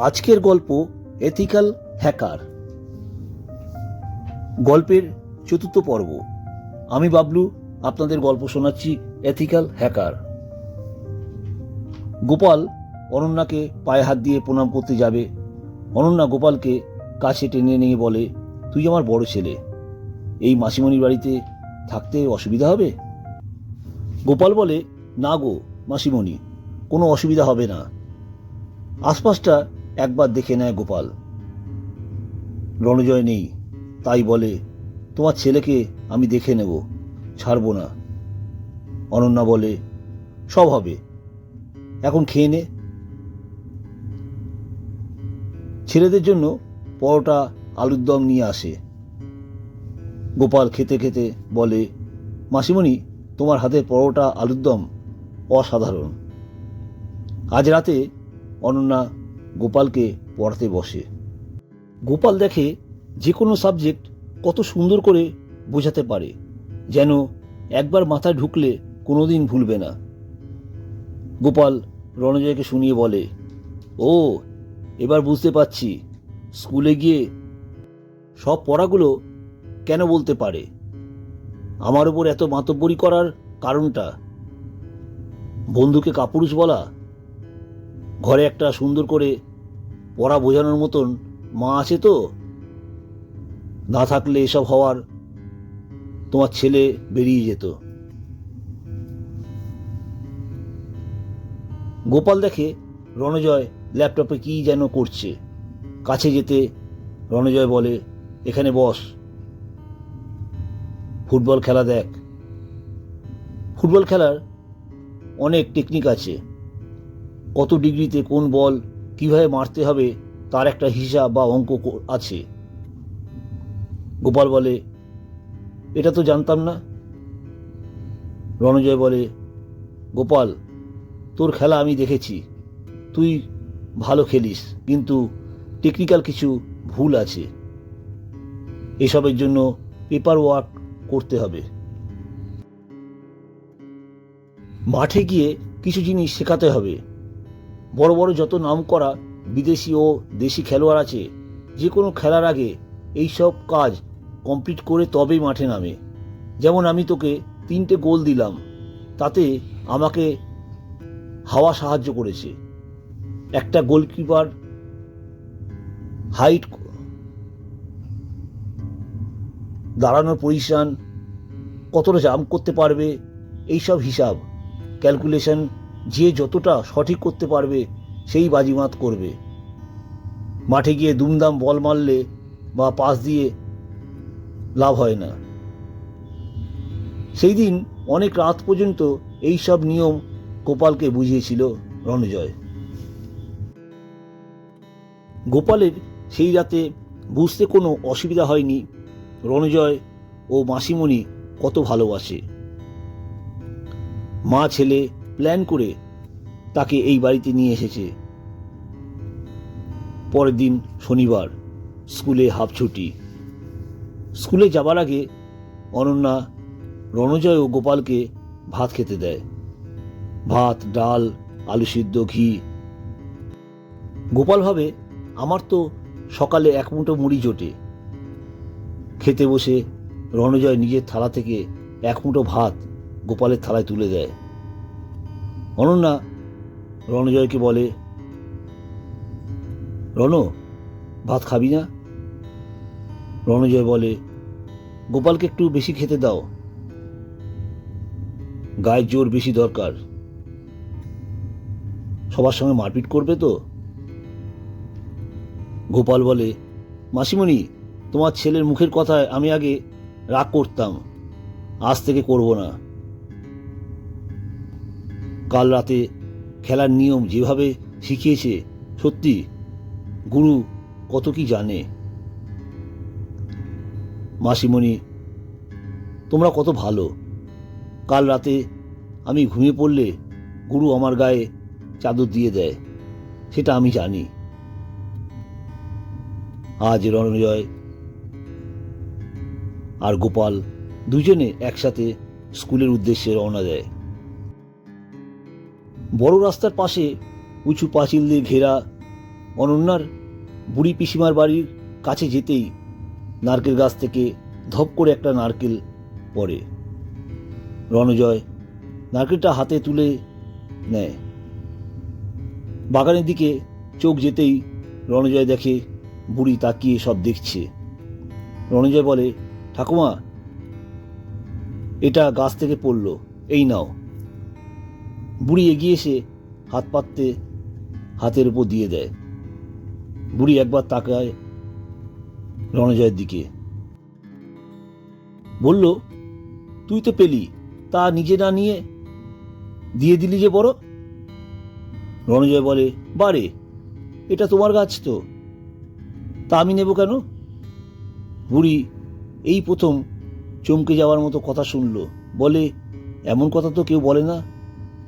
আজকের গল্প ethical hacker. গল্পের চতুর্থ পর্ব। আমি বাবলু, আপনাদের গল্প শোনাচ্ছি এথিক্যাল হ্যাকার। গোপাল অনন্যাকে পায়ে হাত দিয়ে প্রণাম করতে যাবে। অনন্যা গোপালকে কাছে টেনে নিয়ে বলে, তুই আমার বড় ছেলে, এই মাসিমণির বাড়িতে থাকতে অসুবিধা হবে? গোপাল বলে, না গো মাসিমণি, কোনো অসুবিধা হবে না। আশপাশটা একবার দেখে নেয় গোপাল। রণজয় নেই, তাই বলে, তোমার ছেলেকে আমি দেখে নেব, ছাড়বো না। অনন্যা বলে, সব হবে, এখন খেয়ে নে। ছেলেদের জন্য পরোটা, আলুর দম নিয়ে আসে। গোপাল খেতে খেতে বলে, মাসিমণি, তোমার হাতে পরোটা, আলুর দম অসাধারণ। আজ রাতে অনন্যা গোপালকে পড়াতে বসে। গোপাল দেখে যে কোনো সাবজেক্ট কত সুন্দর করে বোঝাতে পারে, যেন একবার মাথায় ঢুকলে কোনোদিন ভুলবে না। গোপাল রণজয়কে শুনিয়ে বলে, ও, এবার বুঝতে পারছি, স্কুলে গিয়ে সব পড়াগুলো কেন বলতে পারে? আমার উপর এত মাতব্বরি করার কারণটা? বন্ধুকে কাপুরুষ বলা ঘরে একটা সুন্দর করে পড়া বোঝানোর মতন মা আছে তো? না থাকলে এসব হওয়ার তোমার ছেলে বেরিয়ে যেত। গোপাল দেখে রণজয় ল্যাপটপে কি যেন করছে। কাছে যেতে রণজয় বলে, এখানে বস। ফুটবল খেলা দেখ। ফুটবল খেলার অনেক টেকনিক আছে। কত ডিগ্রিতে কোন বল কীভাবে মারতে হবে তার একটা হিসাব বা অঙ্ক আছে। গোপাল বলে, এটা তো জানতাম না। রণজয় বলে, গোপাল, তোর খেলা আমি দেখেছি। তুই ভালো খেলিস, কিন্তু টেকনিক্যাল কিছু ভুল আছে। এসবের জন্য পেপার ওয়ার্ক করতে হবে। মাঠে গিয়ে কিছু জিনিস শেখাতে হবে। বড় বড় যত নাম করা বিদেশি ও দেশি খেলোয়াড় আছে যে কোনো খেলার আগে এই সব কাজ কমপ্লিট করে তবেই মাঠে নামে। যেমন আমি তোকে তিনটে গোল দিলাম, তাতে আমাকে হাওয়া সাহায্য করেছে। একটা গোলকিপার হাইট দাঁড়ানোর পজিশন কতটা জাম্প করতে পারবে, এইসব হিসাব ক্যালকুলেশন যে যতটা সঠিক করতে পারবে, সেই বাজিমাত করবে। মাঠে গিয়ে দুমদাম বল মারলে বা পাস দিয়ে লাভ হয় না। সেই দিন অনেক রাত পর্যন্ত এই সব নিয়ম গোপালকে বুঝিয়েছিল রণজয়। গোপালের সেই রাতে বুঝতে কোনো অসুবিধা হয়নি। রণজয় ও মাসিমণি কত ভালোবাসে। মা, ছেলে প্ল্যান করে তাকে এই বাড়িতে নিয়ে এসেছে। পরের দিন শনিবার, স্কুলে হাফ ছুটি। স্কুলে যাবার আগে অনন্যা, রণজয় ও গোপালকে ভাত খেতে দেয়। ভাত, ডাল, আলু সিদ্ধ, ঘি। গোপাল ভাবে, আমার তো সকালে এক মুঠো মুড়ি জোটে। খেতে বসে রণজয় নিজের থালা থেকে এক মুঠো ভাত গোপালের থালায় তুলে দেয়। অনন্যা রণজয়কে বলে, রণ, ভাত খাবি না? রণজয় বলে, গোপালকে একটু বেশি খেতে দাও। গায়ের জোর বেশি দরকার। সবার সঙ্গে মারপিট করবে তো? গোপাল বলে, মাসিমণি, তোমার ছেলের মুখের কথায় আমি আগে রাগ করতাম, আজ থেকে করব না। কাল রাতে খেলার নিয়ম যেভাবে শিখিয়েছে, সত্যি গুরু কত কি জানে? মাসিমণি, তোমরা কত ভালো। কাল রাতে আমি ঘুমিয়ে পড়লে গুরু আমার গায়ে চাদর দিয়ে দেয়, সেটা আমি জানি। আজ রণজয় আর গোপাল দুজনে একসাথে স্কুলের উদ্দেশ্যে রওনা দেয়। বড় রাস্তার পাশে উঁচু পাঁচিল দিয়ে ঘেরা অনন্যার বুড়ি পিসিমার বাড়ির কাছে যেতেই নারকেল গাছ থেকে ধপ করে একটা নারকেল পড়ে। রণজয় নারকেলটা হাতে তুলে নেয়। বাগানের দিকে চোখ যেতেই রণজয় দেখে বুড়ি তাকিয়ে সব দেখছে। রণজয় বলে, ঠাকুমা, এটা গাছ থেকে পড়ল, এই নাও। বুড়ি এগিয়ে এসে হাত পাততে হাতের উপর দিয়ে দেয়। বুড়ি একবার তাকায় রণজয়ের দিকে। বলল, তুই তো পেলি, তা নিজে না নিয়ে দিয়ে দিলি যে বড়? রণজয় বলে, বারে, এটা তোমার গাছ তো। তা আমি নেব কেন? বুড়ি এই প্রথম চমকে যাওয়ার মতো কথা শুনল। বলে, এমন কথা তো কেউ বলে না।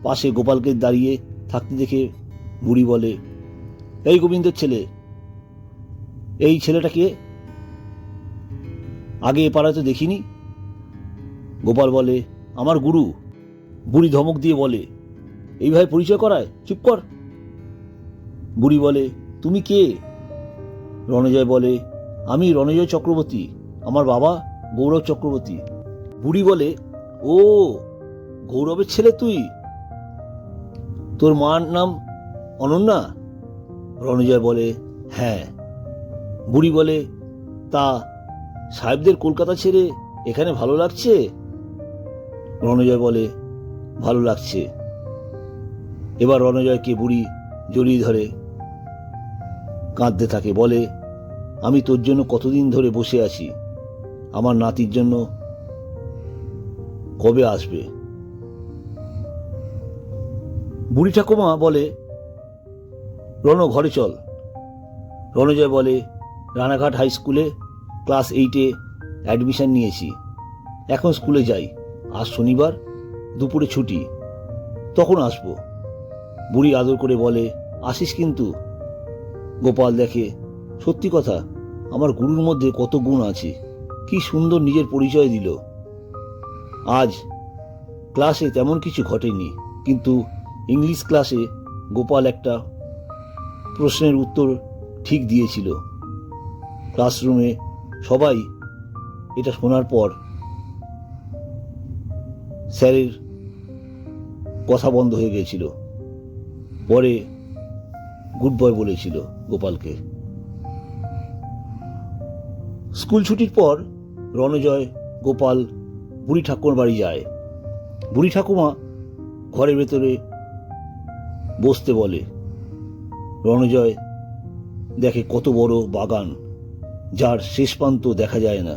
পাশে গোপালকে দাঁড়িয়ে থাকতে দেখে বুড়ি বলে, এই গোবিন্দের ছেলে, এই ছেলেটা কে আগে এ পাড়ায় তো দেখিনি? গোপাল বলে, আমার গুরু। বুড়ি ধমক দিয়ে বলে, এইভাবে পরিচয় করায়? চুপ কর। বুড়ি বলে, তুমি কে? রণজয় বলে, আমি রণজয় চক্রবর্তী, আমার বাবা গৌরব চক্রবর্তী। বুড়ি বলে, ও, গৌরবের ছেলে তুই? তোর মার নাম অনন্যা? রণজয় বলে হ্যাঁ। বুড়ি বলে, তা সাহেবদের কলকাতা ছেড়ে এখানে ভালো লাগছে? রণজয় বলে, ভালো লাগছে। এবার রণজয়কে বুড়ি জড়িয়ে ধরে, কাঁদতে থাকে, বলে, আমি তোর জন্য কতদিন ধরে বসে আছি? আমার নাতির জন্য কবে আসবে? বুড়ি ঠাকুমা বলে রণ ঘরে চল। রণজয় বলে, রানাঘাট হাই স্কুলে ক্লাস এইটে অ্যাডমিশন নিয়েছি। এখন স্কুলে যাই। আজ শনিবার, দুপুরে ছুটি। তখন আসব। বুড়ি আদর করে বলে, আসিস কিন্তু। গোপাল দেখে, সত্যি কথা, আমার গুরুর মধ্যে কত গুণ আছে। কি সুন্দর নিজের পরিচয় দিল। আজ ক্লাসে তেমন কিছু ঘটেনি, কিন্তু ইংলিশ ক্লাসে গোপাল একটা প্রশ্নের উত্তর ঠিক দিয়েছিল। ক্লাসরুমে সবাই এটা শোনার পর স্যারের কথা বন্ধ হয়ে গিয়েছিল। পরে গুড বয় বলেছিল গোপালকে। স্কুল ছুটির পর রণজয়, গোপাল, বুড়ি ঠাকুমার বাড়ি যায়। বুড়ি ঠাকুমা ঘরের ভেতরে বসতে বলে। রণজয় দেখে কত বড় বাগান, যার শেষ প্রান্ত দেখা যায় না।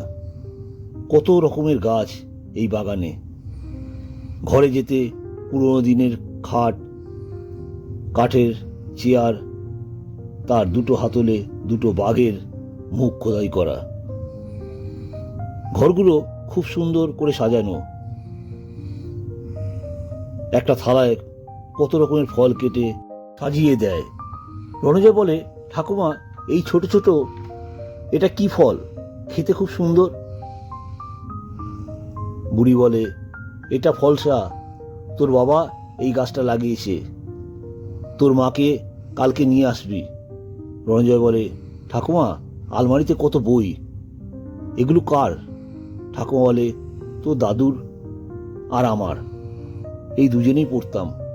কত রকমের গাছ এই বাগানে। ঘরে যেতে পুরোনো দিনের খাট, কাঠের চেয়ার, তার দুটো হাতলে দুটো বাঘের মুখ খোদাই করা। ঘরগুলো খুব সুন্দর করে সাজানো। একটা থালায় কত রকমের ফল কেটে সাজিয়ে দেয়। রণজয় বলে, ঠাকুমা, এই ছোট ছোট, এটা কি ফল? খেতে খুব সুন্দর। বুড়ি বলে, এটা ফলসা। তোর বাবা এই গাছটা লাগিয়েছে। তোর মাকে কালকে নিয়ে আসবি। রণজয় বলে, ঠাকুমা, আলমারিতে কত বই? এগুলো কার? ঠাকুমা বলে, তোর দাদুর আর আমার। এই দুজনেই পড়তাম।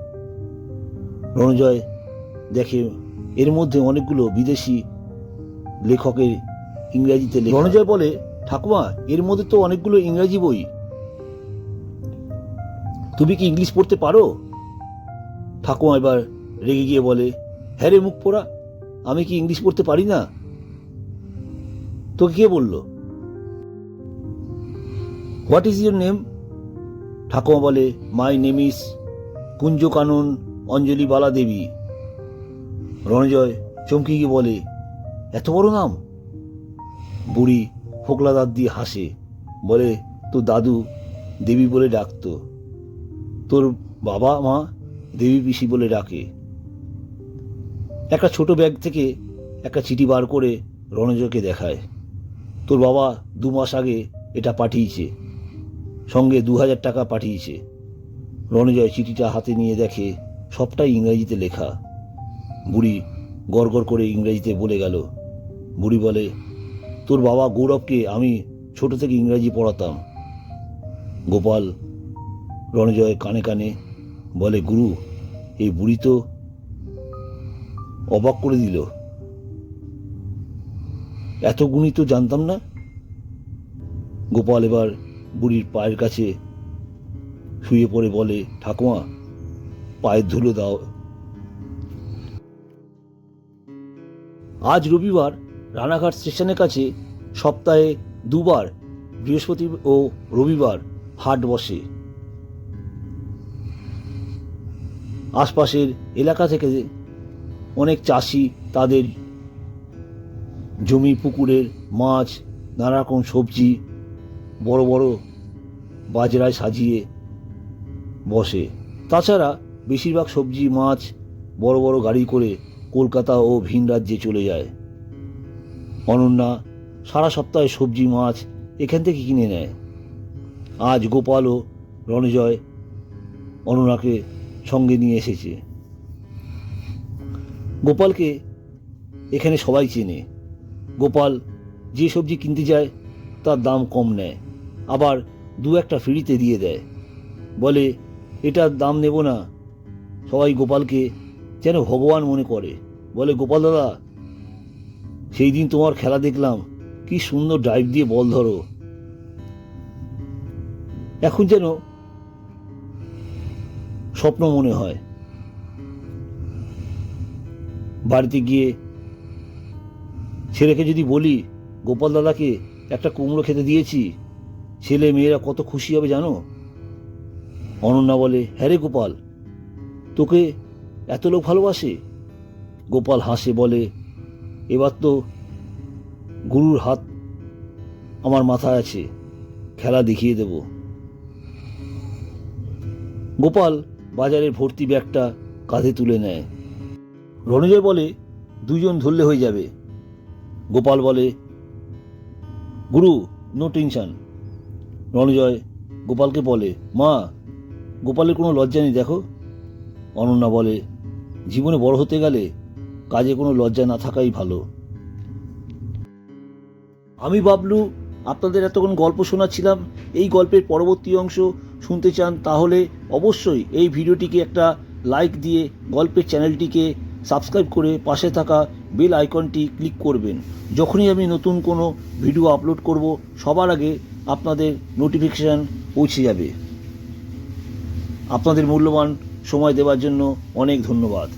রণজয় দেখে, এর মধ্যে অনেকগুলো বিদেশি লেখকের ইংরেজিতে রণজয় বলে, ঠাকুমা, এর মধ্যে তো অনেকগুলো ইংরেজি বই। তুমি কি ইংলিশ পড়তে পারো? ঠাকুমা এবার রেগে গিয়ে বলে হ্যাঁ রে মুখ পোড়া, আমি কি ইংলিশ পড়তে পারি না? তোকে কে বলল? What is your name? ঠাকুমা বলে, মাই নেম ইজ কুঞ্জ কানন অঞ্জলি বালা দেবী রণজয় চমকে গিয়ে বলে, এত বড় নাম? বুড়ি ফোকলা দাঁত দিয়ে হাসে, বলে, তোর দাদু দেবী বলে ডাকতো। তোর বাবা মা দেবী পিসি বলে ডাকে। একটা ছোট ব্যাগ থেকে একটা চিঠি বার করে রণজয়কে দেখায়, তোর বাবা দু মাস আগে এটা পাঠিয়েছে, সঙ্গে দু হাজার টাকা পাঠিয়েছে। রণজয় চিঠিটা হাতে নিয়ে দেখে সবটাই ইংরেজিতে লেখা। বুড়ি গড়গড় করে ইংরেজিতে বলে গেল, বুড়ি বলে, তোর বাবা গৌরবকে আমি ছোট থেকে ইংরাজি পড়াতাম। গোপাল রণজয় কানে কানে বলে, গুরু, এই বুড়ি তো অবাক করে দিল। এত গুণী তো জানতাম না? গোপাল এবার বুড়ির পায়ের কাছে শুয়ে পড়ে বলে, ঠাকুমা পায়ের ধুলো দাও। আজ রবিবার রানাঘাট স্টেশনের কাছে সপ্তাহে দুবার বৃহস্পতি ও রবিবার হাট বসে। আশপাশের এলাকা থেকে অনেক চাষি তাদের জমি, পুকুরের মাছ নানা রকম সবজি বড় বড় বাজরায় সাজিয়ে বসে। তাছাড়া বেশিরভাগ সবজি, মাছ বড় বড় গাড়ি করে কলকাতা ও ভিন রাজ্যে চলে যায়। অনন্যা সারা সপ্তাহে সবজি, মাছ এখান থেকে কিনে নেয়। আজ গোপাল ও রণজয় অনন্যাকে সঙ্গে নিয়ে এসেছে। গোপালকে এখানে সবাই চেনে। গোপাল যে সবজি কিনতে যায়, তার দাম কম নেয়। আবার দু একটা ফ্রিতে দিয়ে দেয়। বলে এটার দাম নেব না সবাই গোপালকে যেন ভগবান মনে করে। বলে, গোপাল দাদা, সেই দিন তোমার খেলা দেখলাম। কি সুন্দর ড্রাইভ দিয়ে বল ধরো। এখন যেন স্বপ্ন মনে হয়। বাড়িতে গিয়ে ছেলেকে যদি বলি, গোপাল দাদাকে একটা কুমড়ো খেতে দিয়েছি, ছেলে মেয়েরা কত খুশি হবে জানো? অনন্যা বলে হ্যাঁ রে গোপাল তোকে এত লোক ভালোবাসে? গোপাল হাসে, বলে, এবার তো গুরুর হাত আমার মাথায় আছে, খেলা দেখিয়ে দেব। গোপাল বাজারের ভর্তি ব্যাগটা কাঁধে তুলে নেয়। রণজয় বলে দুজন ধরলে হয়ে যাবে। গোপাল বলে, গুরু নো টেনশন রণজয় গোপালকে বলে, মা, গোপালের কোনো লজ্জা নেই, দেখো। অনন্যা বলে, জীবনে বড় হতে গেলে কাজে কোনো লজ্জা না থাকাই ভালো। আমি বাবলু, আপনাদের এতক্ষণ গল্প শোনাচ্ছিলাম। এই গল্পের পরবর্তী অংশ শুনতে চান তাহলে অবশ্যই এই ভিডিওটিকে একটা লাইক দিয়ে গল্পের চ্যানেলটিকে সাবস্ক্রাইব করে পাশে থাকা বেল আইকনটি ক্লিক করবেন। যখনই আমি নতুন কোনো ভিডিও আপলোড করব, সবার আগে আপনাদের নোটিফিকেশান পৌঁছে যাবে। আপনাদের মূল্যবান সময় দেওয়ার জন্য অনেক ধন্যবাদ।